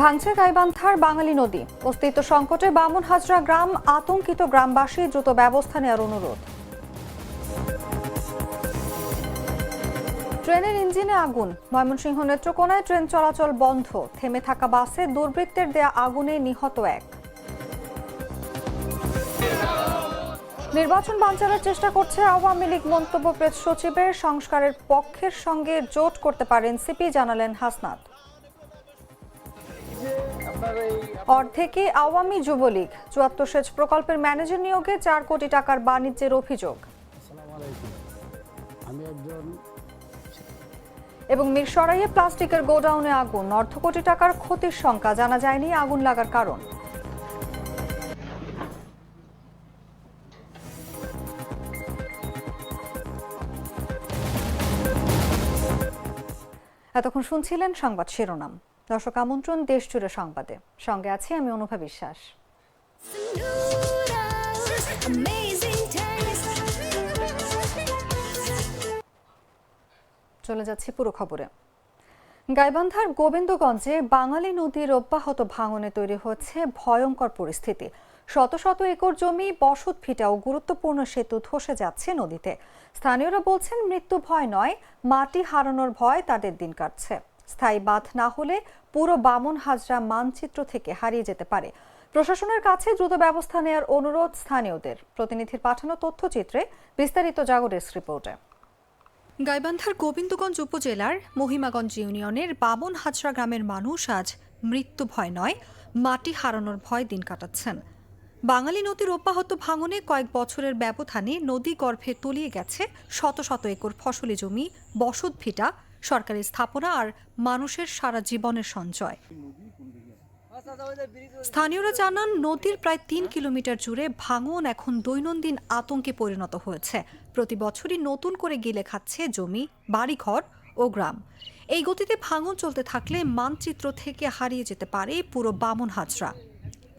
ভাঙছে গাইবান্ধার বাঙালি নদী। অস্তিত্ব সংকটে বামন হাজরা গ্রাম, আতঙ্কিত গ্রামবাসী দ্রুত ব্যবস্থা নেওয়ার অনুরোধ। ট্রেনের ইঞ্জিনে আগুন। ময়মনসিংহ নেত্রকোনায় ট্রেন চলাচল বন্ধ। থেমে থাকা বাসে দুর্বৃত্তের দেয়া আগুনে নিহত এক। নির্বাচন বানচালের চেষ্টা করছে আওয়ামী লীগ মন্তব্য প্রেস সচিবের। সংস্কারের পক্ষের সঙ্গে জোট করতে পারেন সিপি, জানালেন হাসনাত। অর্ধেকে আওয়ামী যুবলীগ চুয়াত্তর সেচ প্রকল্পের ম্যানেজার নিয়োগে চার কোটি টাকার বাণিজ্যের অভিযোগ। এবং মিরসরাইয়ে প্লাস্টিকের গোডাউনে আগুন, অর্ধ কোটি টাকার ক্ষতির সংখ্যা জানা যায়নি আগুন লাগার কারণ। এতক্ষণ শুনছিলেন সংবাদ শিরোনাম। দর্শক আমন্ত্রণ দেশ জুড়ে সংবাদে। সঙ্গে আছি আমি অনুভা বিশ্বাস। চলে যাচ্ছি পুরো খবরে। গাইবান্ধার গোবিন্দগঞ্জে বাঙালি নদীর অব্যাহত ভাঙনে তৈরি হচ্ছে ভয়ঙ্কর পরিস্থিতি। শত শত একর জমি, বসত ভিটা ও গুরুত্বপূর্ণ সেতু ধসে যাচ্ছে নদীতে। স্থানীয়রা বলছেন, মৃত্যু ভয় নয়, মাটি হারানোর ভয় তাদের দিন কাটছে। স্থায়ী বাঁধ না হলে পুরো বামন হাজরা মানচিত্র থেকে হারিয়ে যেতে পারে। প্রশাসনের কাছে দ্রুত ব্যবস্থা নেওয়ার অনুরোধ স্থানীয়দের। প্রতিনিধির পাঠানো তথ্যচিত্রে বিস্তারিত জাগরের রিপোর্টে। গাইবান্ধার গোবিন্দগঞ্জ উপজেলার মহিমাগঞ্জ ইউনিয়নের বামন হাজরা গ্রামের মানুষ আজ মৃত্যু ভয় নয়, মাটি হারানোর ভয় দিন কাটাচ্ছেন। বাঙালি নদীর অব্যাহত ভাঙনে কয়েক বছরের ব্যবধানে নদী গর্ভে তলিয়ে গেছে শত শত একর ফসলি জমি বসত ভিটা সরকারি স্থাপনা আর মানুষের সারা জীবনের সঞ্চয়। স্থানীয়রা জানান, নদীর প্রায় তিন কিলোমিটার জুড়ে ভাঙন এখন দৈনন্দিন আতঙ্কে পরিণত হয়েছে। প্রতি বছরই নতুন করে গিলে খাচ্ছে জমি, বাড়িঘর ও গ্রাম। এই গতিতে ভাঙন চলতে থাকলে মানচিত্র থেকে হারিয়ে যেতে পারে পুরো বামন হাজরা।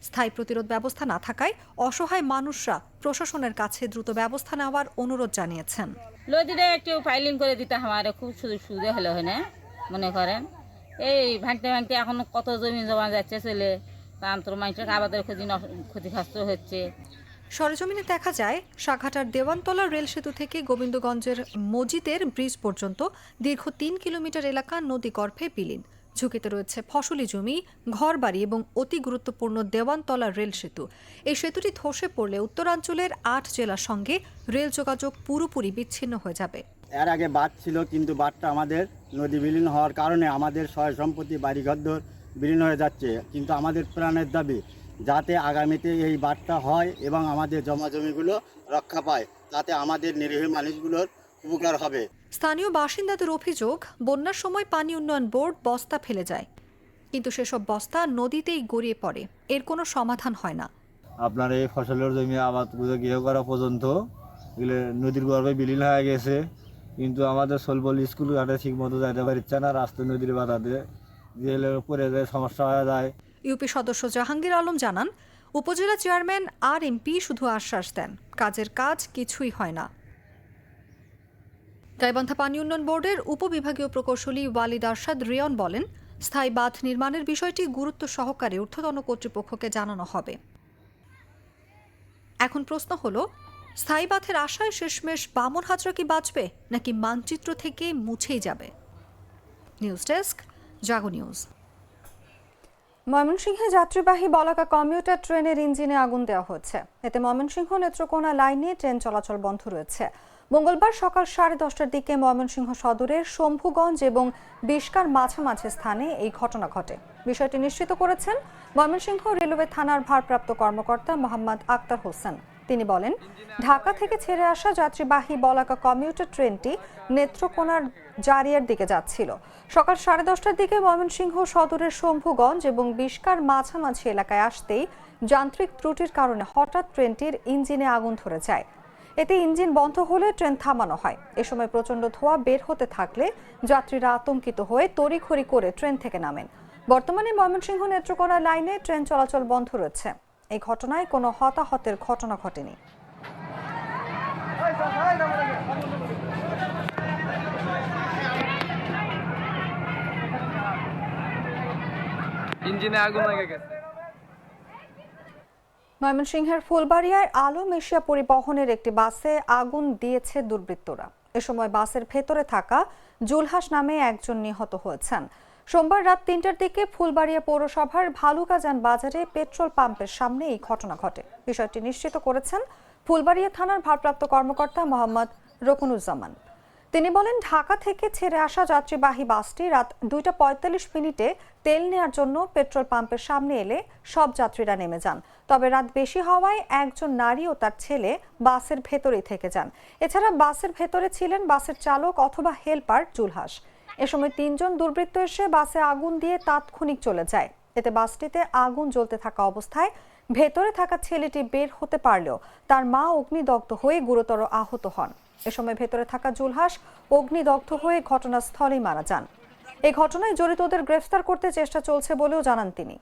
স্থায়ী প্রতিরোধ ব্যবস্থা না থাকায় অসহায় মানুষরা প্রশাসনের কাছে দ্রুত ব্যবস্থা নেওয়ার অনুরোধ জানিয়েছেন। নদীটা একটু ফাইলিং করে দিতে আমার খুব সুযোগ সুবিধা হলো হয় মনে করেন। এই ভাঙতে ভাঙতে এখন কত জমি জমা যাচ্ছে ছেলে তান্ত্র মানুষের আবাদের ক্ষতি ক্ষতিগ্রস্ত হচ্ছে। সরেজমিনে দেখা যায় সাঘাটার দেওয়ানতলা রেল সেতু থেকে গোবিন্দগঞ্জের মজিদের ব্রিজ পর্যন্ত দীর্ঘ তিন কিলোমিটার এলাকা নদী গর্ভে বিলীন। ঝুঁকিতে রয়েছে ফসলি জমি, ঘরবাড়ি এবং অতি গুরুত্বপূর্ণ দেওয়ানতলা রেল সেতু। এই সেতুটি ধসে পড়লে উত্তরাঞ্চলের আট জেলার সঙ্গে রেল যোগাযোগ পুরোপুরি বিচ্ছিন্ন হয়ে যাবে। এর আগে বাঁধ ছিল, কিন্তু বাঁধটা আমাদের নদী বিলীন হওয়ার কারণে আমাদের সয় সম্পত্তি, বাড়িঘর বিলীন হয়ে যাচ্ছে। কিন্তু আমাদের প্রাণের দাবি, যাতে আগামীতে এই বাঁধটা হয় এবং আমাদের জমা জমিগুলো রক্ষা পায়, তাতে আমাদের নিরীহ মানুষগুলোর উপকার হবে। স্থানীয় বাসিন্দাদের অভিযোগ বন্যার সময় পানি উন্নয়ন বোর্ড বস্তা ফেলে যায়। কিন্তু সেসব বস্তা নদীতেই গড়িয়ে পড়ে। এর কোনো সমাধান হয় না। আপনার এই ফসলের জমি আবাদ করে গৃহ করা পর্যন্ত এগুলো নদীর গর্ভে বিলীন হয়ে গেছে। কিন্তু আমাদের সোলবল স্কুল ঘাটে ঠিক মতো যাইতে পারছে না রাস্তা নদীর বাধাতে গেলে পরে যায় সমস্যা হয়ে যায়। ইউপি সদস্য জাহাঙ্গীর আলম জানান উপজেলা চেয়ারম্যান আর এমপি শুধু আশ্বাস দেন কাজের কাজ কিছুই হয় না। গাইবান্ধা পানি উন্নয়ন বোর্ডের উপবিভাগীয় প্রকৌশলী ওয়ালিদ আরশাদ রিয়ন বলেন, স্থায়ী বাঁধ নির্মাণের বিষয়টি গুরুত্ব সহকারে ঊর্ধ্বতন কর্তৃপক্ষকে জানানো হবে। এখন প্রশ্ন হলো, স্থায়ী বাঁধের আশায় শেষমেশ বামন হাজরা কি বাঁচবে, নাকি মানচিত্র থেকে মুছেই যাবে? News desk, Jago News. ময়মনসিংহে যাত্রীবাহী বলাকা কমিউটার ট্রেনের ইঞ্জিনে আগুন দেওয়া হচ্ছে। এতে ময়মনসিংহ নেত্রকোনা লাইনে ট্রেন চলাচল বন্ধ রয়েছে। মঙ্গলবার সকাল সাড়ে দশটার দিকে ময়মনসিংহ সদরের শম্ভুগঞ্জ এবং বিষ্কার মাঝামাঝি স্থানে এই ঘটনা ঘটে। বিষয়টি নিশ্চিত করেছেন ময়মনসিংহ রেলওয়ে থানার ভারপ্রাপ্ত কর্মকর্তা মোহাম্মদ আক্তার হোসেন। তিনি বলেন, ঢাকা থেকে ছেড়ে আসা যাত্রীবাহী বলাকা কমিউটার ট্রেনটি নেত্রকোনার জারিয়ার দিকে যাচ্ছিল। সকাল সাড়ে দশটার দিকে ময়মনসিংহ সদরের শম্ভুগঞ্জ এবং বিষ্কার মাঝামাঝি এলাকায় আসতেই যান্ত্রিক ত্রুটির কারণে হঠাৎ ট্রেনটির ইঞ্জিনে আগুন ধরে যায়। এতে ইঞ্জিন বন্ধ হলে ট্রেন থামানো হয়। এ সময় প্রচণ্ড ধোঁয়া বের হতে থাকলে যাত্রীরা আতঙ্কিত হয়ে তড়িঘড়ি করে ট্রেন থেকে নামেন। বর্তমানে ময়মনসিংহ নেত্রকোনা লাইনে ট্রেন চলাচল বন্ধ রয়েছে। এই ঘটনায় কোনো হতাহতের ঘটনা ঘটেনি। ইঞ্জিনে আগুন লেগে গেছে। ময়মনসিংহের ফুলবাড়িয়ায় আলম এশিয়া পরিবহনের একটি বাসে আগুন দিয়েছে দুর্বৃত্তরা। এ সময় বাসের ভেতরে থাকা জুলহাস নামে একজন নিহত হয়েছেন। সোমবার রাত তিনটার দিকে ফুলবাড়িয়া পৌরসভার ভালুকাজান বাজারে পেট্রোল পাম্পের সামনে এই ঘটনা ঘটে। বিষয়টি নিশ্চিত করেছেন ফুলবাড়িয়া থানার ভারপ্রাপ্ত কর্মকর্তা মোহাম্মদ রকুনুজ্জামান। তিনি বলেন, ঢাকা থেকে ছেড়ে আসা যাত্রীবাহী বাসটি রাত দুইটা পঁয়তাল্লিশ মিনিটে তেল নেয়ার জন্য পেট্রোল পাম্পের সামনে এলে সব যাত্রীরা নেমে যান। তবে রাত বেশি হওয়ায় একজন নারী ও তার ছেলে বাসের ভেতরে থেকে যান। এছাড়া বাসের ভেতরে ছিলেন বাসের চালক অথবা হেলপার জুলহাস এ সময় তিনজন দুর্বৃত্ত এসে বাসে আগুন দিয়ে তাৎক্ষণিক চলে যায়। এতে বাসটিতে আগুন জ্বলতে থাকা অবস্থায় ভেতরে থাকা ছেলেটি বের হতে পারলেও তার মা অগ্নিদগ্ধ হয়ে গুরুতর আহত হন। এ সময় ভেতরে থাকা জুলহাস অগ্নিদগ্ধ হয়ে ঘটনাস্থলেই মারা যান। এই ঘটনায় জড়িতদের গ্রেফতার করতে চেষ্টা চলছে বলেও জানান তিনি।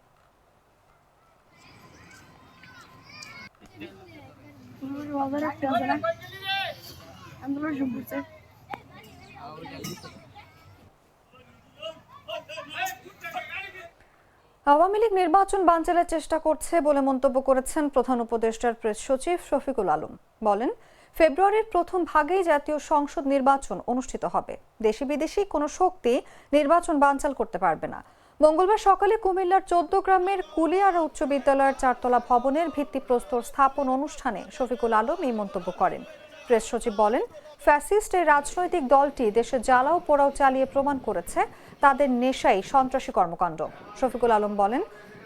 আওয়ামী লীগ নির্বাচন বানচালের চেষ্টা করছে বলে মন্তব্য করেছেন প্রধান উপদেষ্টার প্রেস সচিব শফিকুল আলম। বলেন, ফেব্রুয়ারির প্রথম ভাগেই জাতীয় সংসদ নির্বাচন অনুষ্ঠিত হবে। দেশি বিদেশি কোনো শক্তি নির্বাচন বানচাল করতে পারবে না। মঙ্গলবার সকালে কুমিল্লার চোদ্দ গ্রামের কুলিয়ারা উচ্চ বিদ্যালয়ের চারতলা ভবনের ভিত্তিপ্রস্তর স্থাপন অনুষ্ঠানে শফিকুল আলম এই মন্তব্য করেন। প্রেস সচিব বলেন, ফ্যাসিস্ট এই রাজনৈতিক দলটি দেশে জ্বালাও পোড়াও চালিয়ে প্রমাণ করেছে, তাদের নেশাই সন্ত্রাসী কর্মকাণ্ড। শফিকুল আলম বলেন,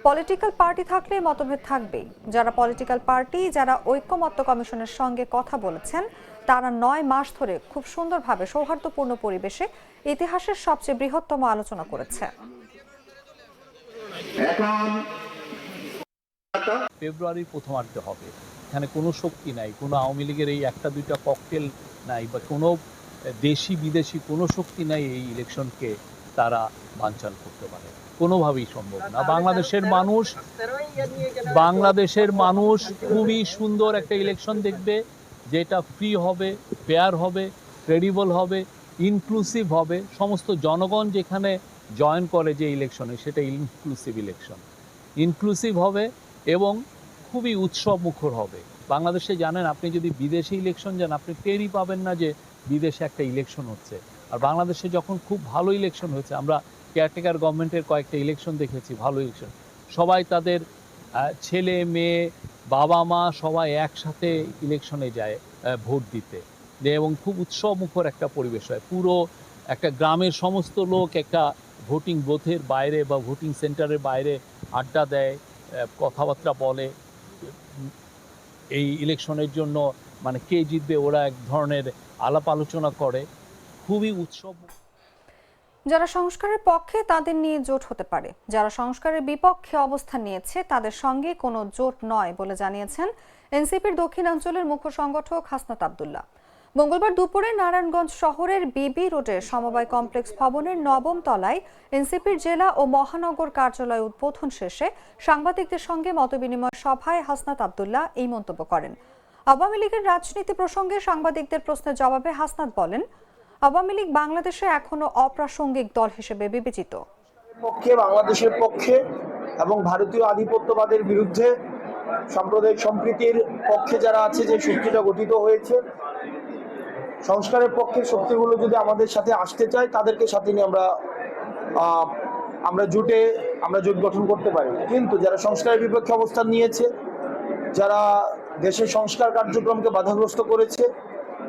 পলিটিক্যাল পার্টি থাকলে মতভেদ থাকবেই। যারা পলিটিক্যাল পার্টি, যারা ঐক্যমত্য কমিশনের সঙ্গে কথা বলেছেন, তারা নয় মাস ধরে খুব সুন্দরভাবে সৌহার্দ্যপূর্ণ পরিবেশে ইতিহাসের সবচেয়ে বৃহত্তম আলোচনা করেছে। ফেব্রুয়ারির প্রথমার্ধে হবে। এখানে কোনো শক্তি নাই, কোনো আওয়ামী লীগের এই একটা দুইটা ককটেল নাই বা কোনো দেশি বিদেশি কোনো শক্তি নাই এই ইলেকশনকে তারা বানচাল করতে পারে। কোনোভাবেই সম্ভব না। বাংলাদেশের মানুষ বাংলাদেশের মানুষ খুবই সুন্দর একটা ইলেকশন দেখবে, যেটা ফ্রি হবে ফেয়ার হবে ক্রেডিবল হবে ইনক্লুসিভ হবে, সমস্ত জনগণ যেখানে জয়েন করে যে ইলেকশনে সেটা ইনক্লুসিভ ইলেকশন ইনক্লুসিভ হবে এবং খুবই উৎসব মুখর হবে। বাংলাদেশে জানেন, আপনি যদি বিদেশে ইলেকশন যান, আপনি টেরই পাবেন না যে বিদেশে একটা ইলেকশন হচ্ছে। আর বাংলাদেশে যখন খুব ভালো ইলেকশন হয়েছে, আমরা কেয়ারটেকার গভর্নমেন্টের কয়েকটা ইলেকশন দেখেছি, ভালো ইলেকশন সবাই তাদের ছেলে, মেয়ে, বাবা, মা সবাই একসাথে ইলেকশনে যায় ভোট দিতে। এবং খুব উৎসব মুখর একটা পরিবেশ হয়। পুরো একটা গ্রামের সমস্ত লোক একটা ভোটিং বুথের বাইরে বা ভোটিং সেন্টারের বাইরে আড্ডা দেয় কথাবার্তা বলে। এই ইলেকশনের জন্য মানে কে জিতবে ওরা এক ধরনের আলাপ আলোচনা করে। খুবই উৎসব। যারা সংস্কারের পক্ষে তাদের নিয়ে জোট হতে পারে। যারা সংস্কারের বিপক্ষে অবস্থান নিয়েছে, তাদের সঙ্গে কোনো জোট নয় বলে জানিয়েছেন এনসিপির দক্ষিণাঞ্চলের মুখ্য সংগঠক হাসনাত আবদুল্লাহ। মঙ্গলবার দুপুরে নারায়ণগঞ্জ শহরের বিবি রোডের সমবায় কমপ্লেক্স ভবনের নবম তলায় এনসিপির জেলা ও মহানগর কার্যালয় উদ্বোধন শেষে সাংবাদিকদের সঙ্গে মতবিনিময় সভায় হাসনাত আবদুল্লাহ এই মন্তব্য করেন। আওয়ামী লীগের রাজনীতি প্রসঙ্গে সাংবাদিকদের প্রশ্নের জবাবে হাসনাত বলেন, আওয়ামী লীগ বাংলাদেশে এখনও অপ্রাসঙ্গিক দল হিসেবে বিবেচিত। পক্ষে বাংলাদেশের পক্ষে এবং ভারতীয় আধিপত্যবাদের বিরুদ্ধে সাম্প্রদায়িক সম্প্রীতির পক্ষে যারা আছে, যে শক্তিটা গঠিত হয়েছে সংস্কারের পক্ষে শক্তিগুলো যদি আমাদের সাথে আসতে চায়, তাদেরকে সাথে নিয়ে আমরা আমরা জুটে, আমরা জোট গঠন করতে পারি। কিন্তু যারা সংস্কারের বিপক্ষে অবস্থান নিয়েছে, যারা দেশের সংস্কার কার্যক্রমকে বাধাগ্রস্ত করেছে,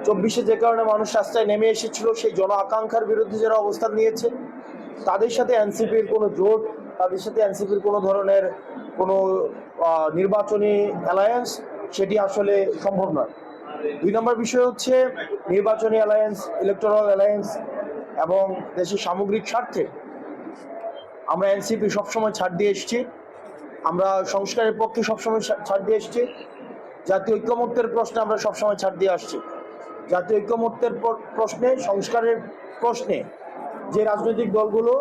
চব্বিশে যে কারণে মানুষ রাস্তায় নেমে এসেছিল, সেই জন আকাঙ্ক্ষার বিরুদ্ধে যারা অবস্থান নিয়েছে, তাদের সাথে এনসিপির কোনো জোট, তাদের সাথে এনসিপির কোনো ধরনের কোনো নির্বাচনী অ্যালায়েন্স সেটি আসলে সম্ভব নয়। দুই নম্বর বিষয় হচ্ছে নির্বাচনী অ্যালায়েন্স ইলেকট্রাল অ্যালায়েন্স এবং দেশের সামগ্রিক স্বার্থে। আমরা এনসিপি সবসময় ছাড় দিয়ে এসেছি। আমরা সংস্কারের পক্ষে সবসময় ছাড় দিয়ে এসেছি। জাতীয় ঐক্যমত্যের প্রশ্নে আমরা সবসময় ছাড় দিয়ে আসছি। জাতীয় ঐক্যমত্যের প্রশ্নে, সংস্কারের প্রশ্নে যে রাজনৈতিক দলগুলো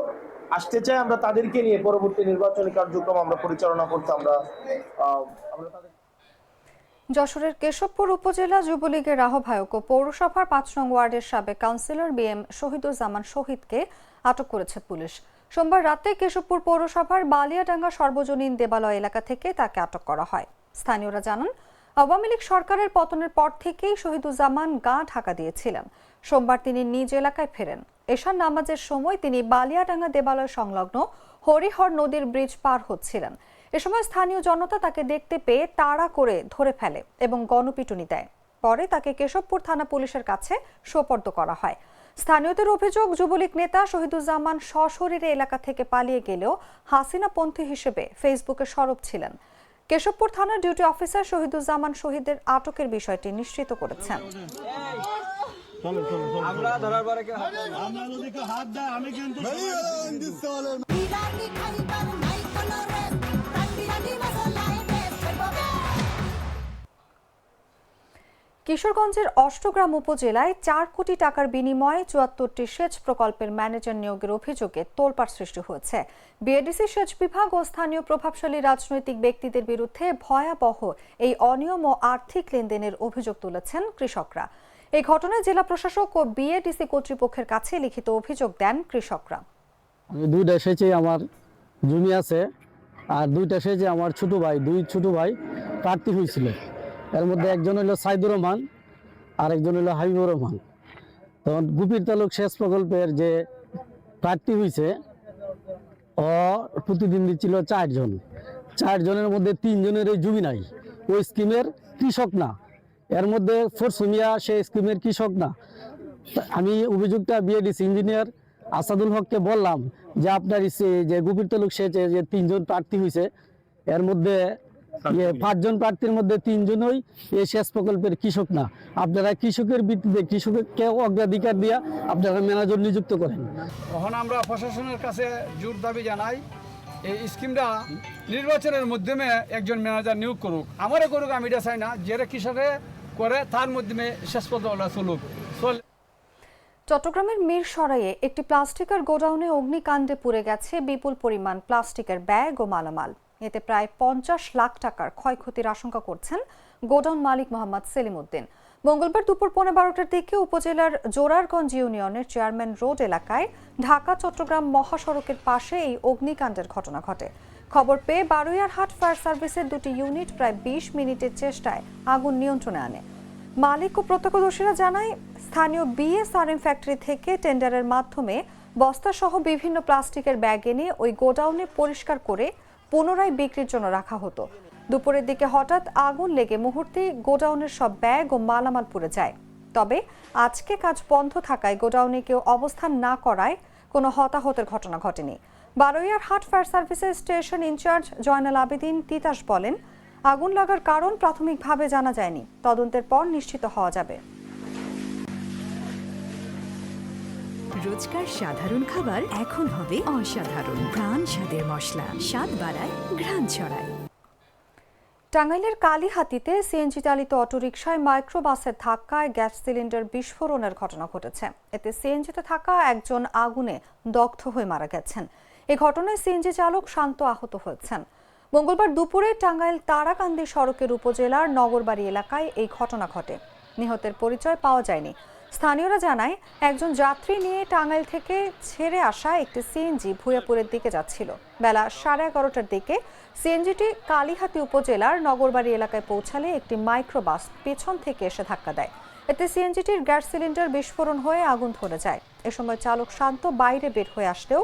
আসতে চায়, আমরা তাদেরকে নিয়ে পরবর্তী নির্বাচনী কার্যক্রম আমরা পরিচালনা করতে আমরা আমরা তাদের যশোরের কেশবপুর উপজেলা যুবলীগের আহ্বায়ক ও পৌরসভার পাঁচ নং ওয়ার্ডের সাবেক কাউন্সিলর বি এম শহীদুজ্জামান শহীদকে আটক করেছে পুলিশ। সোমবার রাতে কেশবপুর পৌরসভার বালিয়াডাঙ্গা সর্বজনীন দেবালয় এলাকা থেকে তাকে আটক করা হয়। স্থানীয়রা জানান, আওয়ামী লীগ সরকারের পতনের পর থেকেই শহীদুজ্জামান গা ঢাকা দিয়েছিলেন। সোমবার তিনি নিজ এলাকায় ফেরেন। এশার নামাজের সময় তিনি বালিয়াডাঙ্গা দেবালয় সংলগ্ন হরিহর নদীর ব্রিজ পার হচ্ছিলেন। এ সময় স্থানীয় জনতা তাকে দেখতে পেয়ে তাড়া করে ধরে ফেলে এবং গণপিটুনি দেয়। পরে তাকে কেশবপুর থানা পুলিশের কাছে সোপর্দ করা হয়। স্থানীয়দের অভিযোগ যুবলীগ নেতা শহীদুজ্জামান সশরীরে এলাকা থেকে পালিয়ে গেলেও হাসিনা পন্থী হিসেবে ফেসবুকে সরব ছিলেন। কেশবপুর থানার ডিউটি অফিসার শহীদুজ্জামান শহীদের আটকের বিষয়টি নিশ্চিত করেছেন। বিরিয়ানি কিশোরগঞ্জের অষ্টগ্রাম উপজেলায় চার কোটি টাকার বিনিময়ে চুয়াত্তরটি সেচ প্রকল্পের ম্যানেজার নিয়োগের অভিযোগে তোলপাড় সৃষ্টি হয়েছে। বিএডিসি সেচ বিভাগ ও স্থানীয় প্রভাবশালী রাজনৈতিক ব্যক্তিদের বিরুদ্ধে ভয়াবহ এই অনিয়ম ও আর্থিক লেনদেনের অভিযোগ তুলেছেন কৃষকরা। এই ঘটনায় জেলা প্রশাসক ও বিএডিসি কর্তৃপক্ষের কাছে লিখিত অভিযোগ দেন কৃষকরা। দুইটা সেচে আমার জমি আছে, আর দুইটা সেচে আমার ছোট ভাই, দুই ছোট ভাই প্রার্থী হয়েছিল। এর মধ্যে একজন হইল সাইদুর রহমান আর একজন হলো হাবিবুর রহমান। তখন গুপির তালুক সেচ প্রকল্পের যে প্রার্থী হয়েছে ও প্রতিদিন দিচ্ছিল চারজন। চারজনের মধ্যে তিনজনের এই জমি নাই, ওই স্কিমের কৃষক না। এর মধ্যে ফরসুমিয়া, সে স্কিমের কৃষক না। আমি অভিযোগটা বিএডিসি ইঞ্জিনিয়ার আসাদুল হককে বললাম যে, আপনার যে গুপির তালুক সেচে যে তিনজন প্রার্থী হয়েছে এর মধ্যে পাঁচজন প্রার্থীর মধ্যে তিনজনই এই সেচ প্রকল্পের কৃষক না। আপনারা কৃষকের ভিত্তিতে কৃষককে অগ্রাধিকার দিয়া আপনারা ম্যানেজার নিযুক্ত করেন। তখন আমরা প্রশাসনের কাছে জোর দাবি জানাই এই স্কিমটা নির্বাচনের মাধ্যমে একজন ম্যানেজার নিয়োগ করুক। আমারে করুক আমি এটা চাই না। যেটা কৃষকে করে তার মাধ্যমে শেষ পর্যন্ত চলুক। চল চট্টগ্রামের মিরসরাইয়ে একটি প্লাস্টিকের গোডাউনে অগ্নিকাণ্ডে পুড়ে গেছে বিপুল পরিমাণ প্লাস্টিকের ব্যাগ ও মালামাল। এতে প্রায় পঞ্চাশ লাখ টাকার ক্ষয়ক্ষতির আশঙ্কা করছেন গোডাউন মালিক মোহাম্মদ সেলিম উদ্দিন মঙ্গলবার দুপুর পৌনে বারোটার দিকে উপজেলার জোরারগঞ্জ ইউনিয়নের চেয়ারম্যান রোড এলাকায় ঢাকা, চট্টগ্রাম মহাসড়কের পাশে এই অগ্নিকাণ্ডের ঘটনা ঘটে। খবর পেয়ে বারুইয়ারহাট ফায়ার সার্ভিসের দুটি ইউনিট প্রায় বিশ মিনিটের চেষ্টায় আগুন নিয়ন্ত্রণে আনে। মালিক ও প্রত্যক্ষদর্শীরা জানায়, স্থানীয় বিএসআরএম ফ্যাক্টরি থেকে টেন্ডারের মাধ্যমে বস্তাসহ বিভিন্ন প্লাস্টিকের ব্যাগ এনে ওই গোডাউনে পরিষ্কার করে পুনরায় বিক্রির জন্য রাখা হতো। দুপুরের দিকে হঠাৎ আগুন লেগে মুহূর্তে গোডাউনের সব ব্যাগ ও মালামাল পুড়ে যায়। তবে আজকে কাজ বন্ধ থাকায় গোডাউনে কেউ অবস্থান না করায় কোনো হতাহতের ঘটনা ঘটেনি। বারোয়ার হাট ফায়ার সার্ভিসের স্টেশন ইনচার্জ জয়নাল আবেদিন তিতাস বলেন, আগুন লাগার কারণ প্রাথমিকভাবে জানা যায়নি। তদন্তের পর নিশ্চিত হওয়া যাবে। রোজকার সাধারণ খাবার এখন হবে অসাধারণ। প্রাণ স্বাদের মশলা, স্বাদ বাড়ায়, ঘ্রাণ ছড়ায়। টাঙ্গাইলের কালীহাতিতে সিএনজি চালিত অটোরিকশায় মাইক্রোবাসের ধাক্কায় গ্যাস সিলিন্ডার বিস্ফোরণের ঘটনা ঘটেছে। এতে সিএনজিতে থাকা একজন আগুনে দগ্ধ হয়ে মারা গেছেন। এ ঘটনায় সিএনজি চালক শান্ত আহত হয়েছেন। মঙ্গলবার দুপুরে টাঙ্গাইল তারাকান্দি সড়কের উপজেলার নগরবাড়ি এলাকায় এই ঘটনা ঘটে। নিহতের পরিচয় পাওয়া যায়নি। স্থানীয়রা জানায়, একজন যাত্রী নিয়ে টাঙ্গাইল থেকে ছেড়ে আসা একটি সিএনজি ভুয়াপুরের দিকে যাচ্ছিল। বেলা সাড়ে এগারোটার দিকে সিএনজিটি কালীহাতি উপজেলার নগরবাড়ি এলাকায় পৌঁছালে একটি মাইক্রোবাস পেছন থেকে এসে ধাক্কা দেয়। এতে সিএনজিটির গ্যাস সিলিন্ডার বিস্ফোরণ হয়ে আগুন ধরে যায়। এ সময় চালক শান্ত বাইরে বের হয়ে আসলেও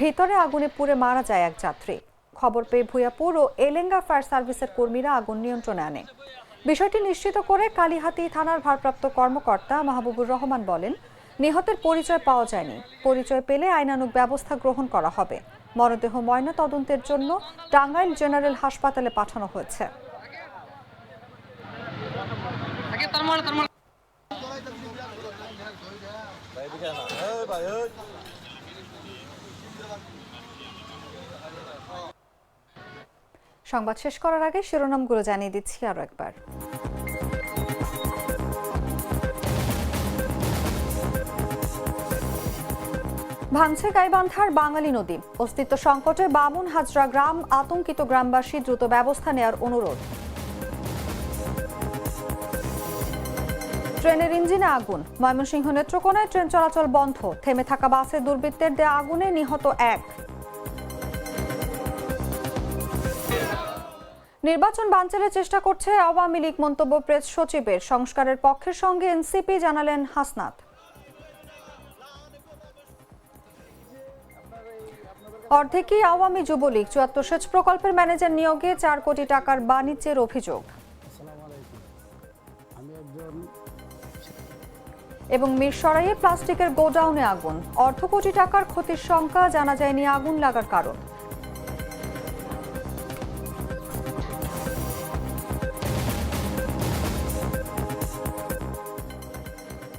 ভিতরে আগুনে পুড়ে মারা যায় এক যাত্রী। খবর পেয়ে ভুয়াপুর ও এলেঙ্গা ফায়ার সার্ভিসের কর্মীরা আগুন নিয়ন্ত্রণে আনে। বিষয়টি নিশ্চিত করে কালীহাতি থানার ভারপ্রাপ্ত কর্মকর্তা মাহবুবুর রহমান বলেন, নিহতের পরিচয় পাওয়া যায়নি। পরিচয় পেলে আইনানুগ ব্যবস্থা গ্রহণ করা হবে। মরদেহ ময়না তদন্তের জন্য টাঙ্গাইল জেনারেল হাসপাতালে পাঠানো হয়েছে। সংবাদ শেষ করার আগে শিরোনামগুলো জানিয়ে দিচ্ছি আরও একবার। ভাঙছে গাইবান্ধার বাঙালি নদী। অস্তিত্ব সংকটে বামুন হাজরা গ্রাম, আতঙ্কিত গ্রামবাসী দ্রুত ব্যবস্থা নেওয়ার অনুরোধ। ট্রেনের ইঞ্জিনে আগুন। ময়মনসিংহ নেত্রকোনায় ট্রেন চলাচল বন্ধ। থেমে থাকা বাসে দুর্বৃত্তের দেয়া আগুনে নিহত এক। নির্বাচন বানচালের চেষ্টা করছে আওয়ামী লীগ মন্তব্য প্রেস সচিবের। সংস্কারের পক্ষের সঙ্গে এনসিপি জানালেন হাসনাত। অর্ধেকই আওয়ামী যুবলীগ চুয়াত্তর সেচ প্রকল্পের ম্যানেজার নিয়োগে চার কোটি টাকার বাণিজ্যের অভিযোগ। এবং মিরসরাইয়ে প্লাস্টিকের গোডাউনে আগুন। অর্ধ কোটি টাকার ক্ষতির সংখ্যা জানা যায়নি আগুন লাগার কারণ।